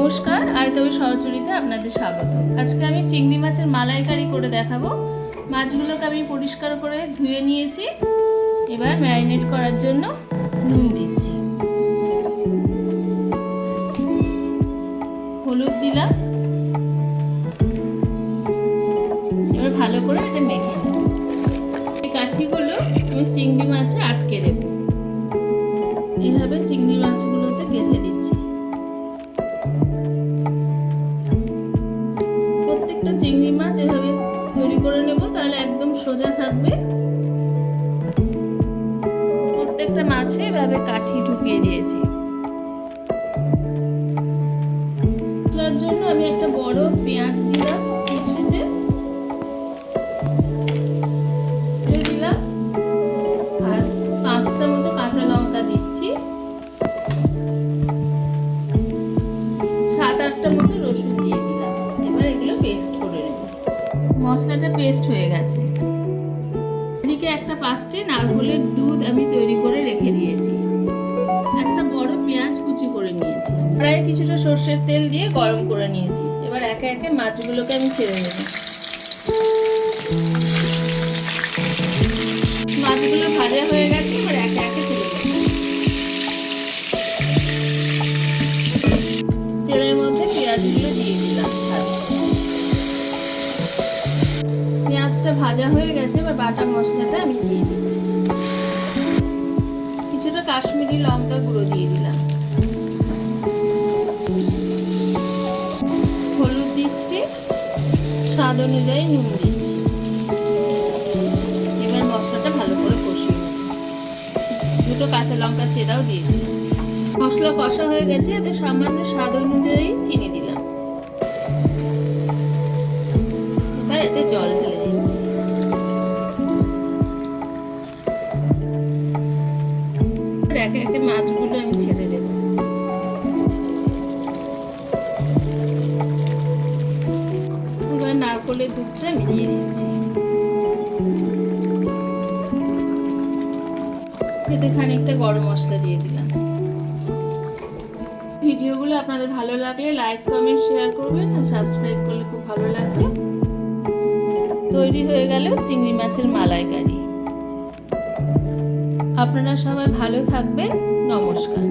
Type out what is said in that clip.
নমস্কার আয়তবে সহচরিতে আপনাদের স্বাগত। আজকে আমি চিংড়ি মাছের মালাইকারি করে দেখাবো। মাছগুলোকে আমি পরিষ্কার করে ধুয়ে নিয়েছি। এবার ম্যারিনেট করার জন্য নুন দিচ্ছি। হলুদ দিলাম। এবার ভালো করে এটা মেখে নেব। এই কাঠিগুলো আমি চিংড়ি মাছে আটকে দেব। এইভাবে চিংড়ি মাছগুলোতে গেঁথে প্রত্যেকটা চিংড়ি মাছ এভাবে তৈরি করে নেব, তাহলে একদম সোজা থাকবে। প্রত্যেকটা মাছে এভাবে কাঠি ঢুকিয়ে দিয়েছি। মশলার জন্য আমি একটা বড় পেঁয়াজ দিলাম মিক্সিতে। দিলাম আর পাঁচটা মতো কাঁচা লঙ্কা দিচ্ছি। মশলাটা পেস্ট হয়ে গেছে। এদিকে একটা পাত্রে নারকেলের দুধ আমি তৈরি করে রেখে দিয়েছি। একটা বড় পেঁয়াজ কুচি করে নিয়েছি। প্রায় কিছুটা সর্ষের তেল দিয়ে গরম করে নিয়েছি। এবার একে একে মাছগুলোকে আমি ছেড়ে নেব মাছগুলো ভাজা হয়ে গেছে, এবার একে একে তুলে নেব। তেলের মধ্যে পেঁয়াজগুলো দিয়ে দিলাম। পেঁয়াজটা ভাজা হয়ে গেছে, এবার বাটা মশলাটা আমি দিয়ে দিচ্ছি। কিছুটা কাশ্মীরি লঙ্কা গুঁড়ো দিয়ে দিলাম। হলুদ দিচ্ছি, স্বাদ অনুযায়ী নুন দিচ্ছি। এবার মশলাটা ভালো করে কষিয়ে। দুটো কাঁচা লঙ্কা চেরাও দিয়ে দিলাম। মশলা কষা হয়ে গেছে, এতে সামান্য স্বাদ অনুযায়ী চিনি দিলাম। আমি ছেড়ে দেব। এবার নারকলের দুধটা আমি দিচ্ছি। এতে খানিকটা গরম মশলা দিয়ে দিলাম। ভিডিওগুলো আপনাদের ভালো লাগলে লাইক, কমেন্ট, শেয়ার করবেন আর সাবস্ক্রাইব করলে খুব ভালো লাগবে। তৈরি হয়ে গেল চিংড়ি মাছের মালাইকারি। আপনারা সবাই ভালো থাকবেন নমস্কার।